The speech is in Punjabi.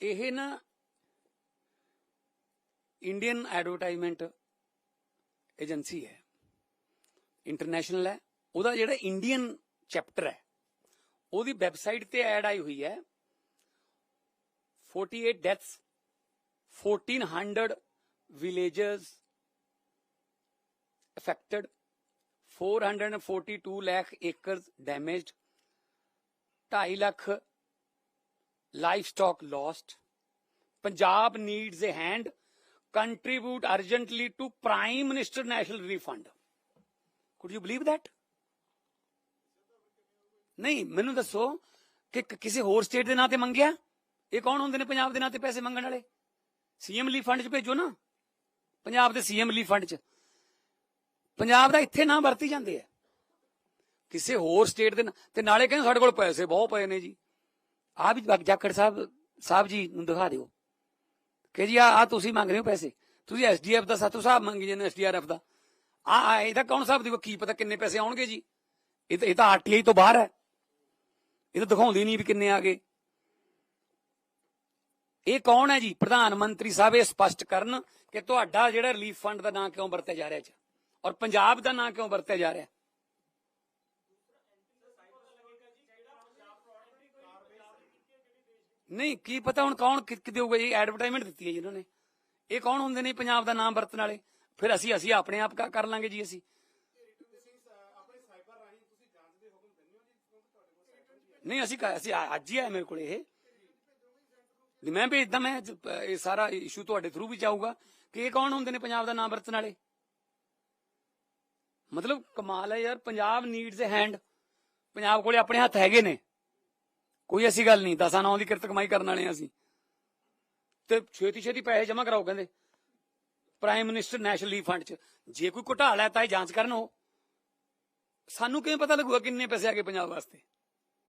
ਇਹ ਨਾ ਇੰਡੀਅਨ ਐਡਵਰਟਾਈਜ਼ਮੈਂਟ ਏਜੰਸੀ ਹੈ। ਇੰਟਰਨੈਸ਼ਨਲ ਹੈ। ਉਹਦਾ ਜਿਹੜਾ ਇੰਡੀਅਨ ਚੈਪਟਰ ਹੈ, ਉਹਦੀ ਵੈਬਸਾਈਟ ਤੇ ਐਡ ਆਈ ਹੋਈ ਹੈ। 48 deaths 1400 villages affected 442 lakh acres damaged 2.5 lakh livestock lost. Punjab needs a hand. Contribute urgently to prime minister national relief fund could you believe that? ਨਹੀਂ ਮੈਨੂੰ ਦੱਸੋ ਕਿ ਕਿਸੇ ਹੋਰ ਸਟੇਟ ਦੇ ਨਾਂ ਤੇ ਮੰਗਿਆ ਇਹ ਕੌਣ ਹੁੰਦੇ ਨੇ ਪੰਜਾਬ ਦੇ ਨਾਂ ਤੇ ਪੈਸੇ ਮੰਗਣ ਵਾਲੇ ਸੀਐਮ ਲਈ ਫੰਡ 'ਚ ਭੇਜੋ ਨਾ ਪੰਜਾਬ ਦੇ ਸੀਐਮ ਲਈ ਫੰਡ 'ਚ ਪੰਜਾਬ ਦਾ ਇੱਥੇ ਨਾਂ ਵਰਤੀ ਜਾਂਦੇ ਆ ਕਿਸੇ ਹੋਰ ਸਟੇਟ ਦੇ ਤੇ ਨਾਲੇ ਕਹਿੰਦੇ ਸਾਡੇ ਕੋਲ ਪੈਸੇ ਬਹੁਤ ਪਏ ਨੇ ਜੀ ਆ ਵੀ ਜਾਖੜ ਸਾਹਿਬ ਸਾਹਿਬ ਜੀ ਨੂੰ ਦਿਖਾ ਦਿਓ। ਕਿ ਜੀ ਆ ਆ ਤੁਸੀਂ ਮੰਗ ਰਹੇ ਹੋ ਪੈਸੇ। ਤੁਸੀਂ ਐਸਡੀਐਫ ਦਾ, ਸਾਤੋਂ ਸਾਹਿਬ ਮੰਗੀ ਜਾਂਦੇ ਐਸਡੀਆਰਐਫ ਦਾ। ਆ ਆ ਇਹਦਾ ਕੌਣ ਸਾਹਿਬ ਦੀ ਕੀ ਪਤਾ ਕਿੰਨੇ ਪੈਸੇ ਆਉਣਗੇ ਜੀ। ਇਹ ਤਾਂ ਇਹ ਤਾਂ ਆਰਟੀਆਈ ਤੋਂ ਬਾਹਰ ਹੈ। ਇਹ ਤਾਂ ਦਿਖਾਉਂਦੀ ਨਹੀਂ ਵੀ ਕਿੰਨੇ ਆ ਗਏ। ਇਹ ਕੌਣ ਹੈ ਜੀ? ਪ੍ਰਧਾਨ ਮੰਤਰੀ ਸਾਹਿਬ, ਇਹ ਸਪਸ਼ਟ ਕਰਨ ਕਿ ਤੁਹਾਡਾ ਜਿਹੜਾ ਰਿਲੀਫ ਫੰਡ ਦਾ ਨਾਂ ਕਿਉਂ ਵਰਤਿਆ ਜਾ ਰਿਹਾ ਹੈ ਔਰ ਪੰਜਾਬ ਦਾ ਨਾਂ ਕਿਉਂ ਵਰਤਿਆ ਜਾ ਰਿਹਾ? ਹੈ ਨਹੀਂ, ਕੀ ਪਤਾ ਹੁਣ ਕੌਣ ਕਿ ਕਿ ਦੇਊਗਾ? ਜੀ ਐਡਵਰਟਾਈਜ਼ਮੈਂਟ ਦਿੱਤੀ ਹੈ ਜੀ ਇਹਨਾਂ ਨੇ। ਇਹ ਕੌਣ ਹੁੰਦੇ ਨੇ ਪੰਜਾਬ ਦਾ ਨਾਮ ਵਰਤਣ ਵਾਲੇ? ਫਿਰ ਅਸੀਂ ਅਸੀਂ ਆਪਣੇ ਆਪ ਕਰ ਲਾਂਗੇ ਜੀ ਅਸੀਂ। ਨਹੀਂ, ਅਸੀਂ ਅਸੀਂ ਅੱਜ ਹੀ ਆਏ ਮੇਰੇ ਕੋਲ ਇਹ। ਨਹੀਂ, ਮੈਂ ਭੇਜਦਾ ਮੈਂ ਇਹ ਸਾਰਾ ਇਸ਼ੂ ਤੁਹਾਡੇ ਥਰੂ ਵੀ ਜਾਊਗਾ ਕਿ ਇਹ ਕੌਣ ਹੁੰਦੇ ਨੇ ਪੰਜਾਬ ਦਾ ਨਾਮ ਵਰਤਣ ਵਾਲੇ? ਮਤਲਬ ਕਮਾਲ ਹੈ ਯਾਰ, Punjab needs a hand Punjab ਕੋਲੇ ਆਪਣੇ ਹੱਥ ਹੈਗੇ ਨੇ। ਕੋਈ ਐਸੀ ਗੱਲ ਨਹੀਂ, ਦਸਾਂ ਨੌਂ ਦੀ ਕਿਰਤ ਕਮਾਈ ਕਰਨ ਵਾਲੇ ਹਾਂ ਅਸੀਂ। ਤੇ ਛੇਤੀ ਛੇਤੀ ਪੈਸੇ ਜਮ੍ਹਾਂ ਕਰਾਓ, ਕਹਿੰਦੇ। Prime minister national relief fund ਚ। ਜੇ ਕੋਈ ਘੁਟਾਲਾ ਹੈ ਤਾਂ ਇਹ ਜਾਂਚ ਕਰਨ ਉਹ। ਸਾਨੂੰ ਕਿਵੇਂ ਪਤਾ ਲੱਗੂਗਾ ਕਿੰਨੇ ਪੈਸੇ ਆ ਗਏ ਪੰਜਾਬ ਵਾਸਤੇ?